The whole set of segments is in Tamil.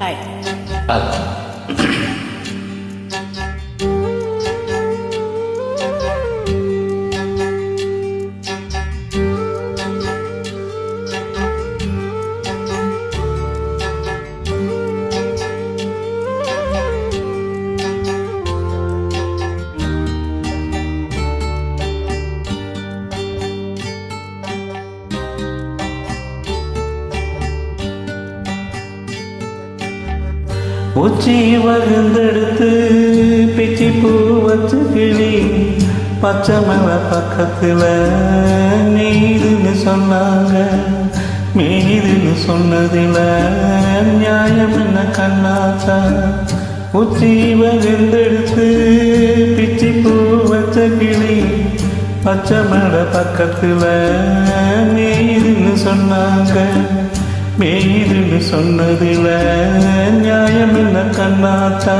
诶办 உச்சி வகுந்தெடுத்து பிச்சி பூ வச்சு கிளி பச்சை மலை பக்கத்தில் நீதுன்னு சொன்னாங்க. மீதுன்னு சொன்னதில் நியாயம் என்ன கண்ணாத்தா? உச்சி வகுந்தெடுத்து பிச்சி பூ வச்ச கிளி பச்சை மலை பக்கத்தில் நீதுன்னு சொன்னாங்க. மேதுன்னு சொன்னதில் நியாயம் என்ன கண்ணாத்தா?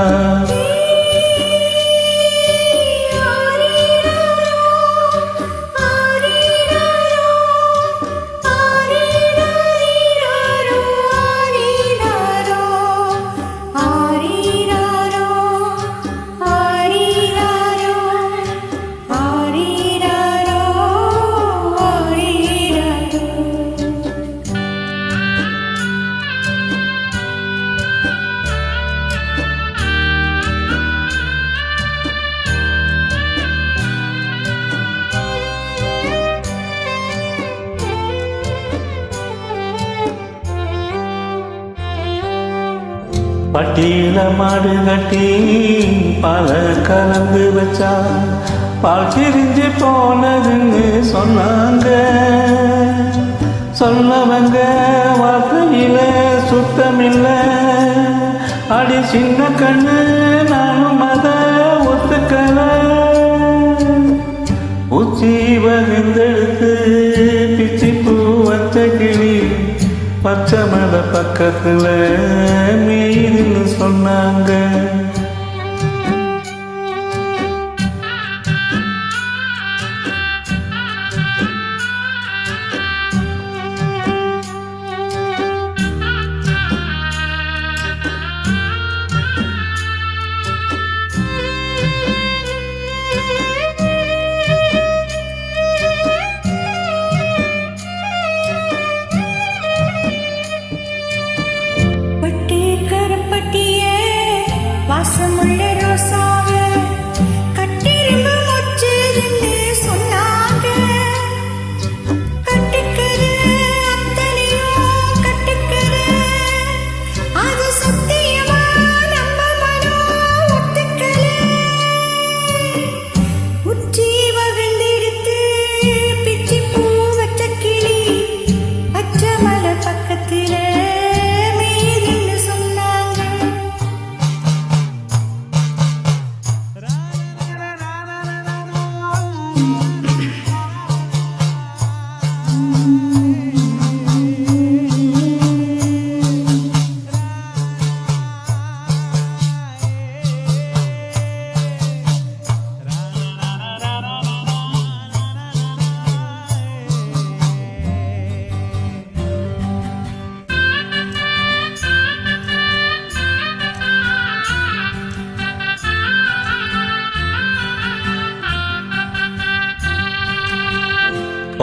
பட்டியல மாடு கட்டி பால கலந்து வச்சா பால் பிரிஞ்சு போனதுன்னு சொன்னாங்க. சொன்னவங்க வார்த்தையில சுத்தமில்ல. அடி சின்ன கண்ணு நானும் அத ஒத்துக்கல. உச்சி வகுந்தெடுத்து பிச்சி பூ வச்ச கிளி பச்சை மலை பக்கத்துல சொன்னாங்க.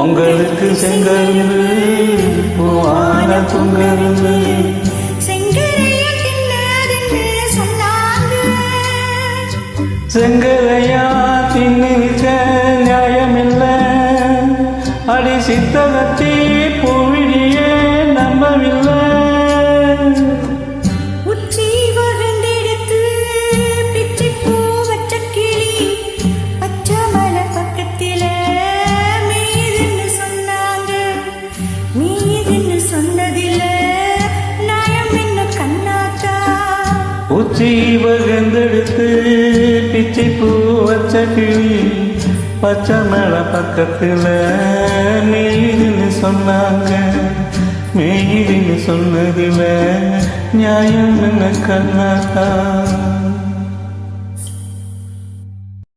பொங்கலுக்கு செங்கருந்து பூவான பொங்கருந்து. செங்கலையா தின்னுக்க நியாயமில்லை. அடி சித்தகத்தி உச்சி பிச்சை பூ வச்ச கிளி பச்சை மலை பக்கத்தில் மீதுன்னு சொன்னாங்க. மீதுன்னு சொன்னதில் நியாயம் என்ன கண்ணாத்தா.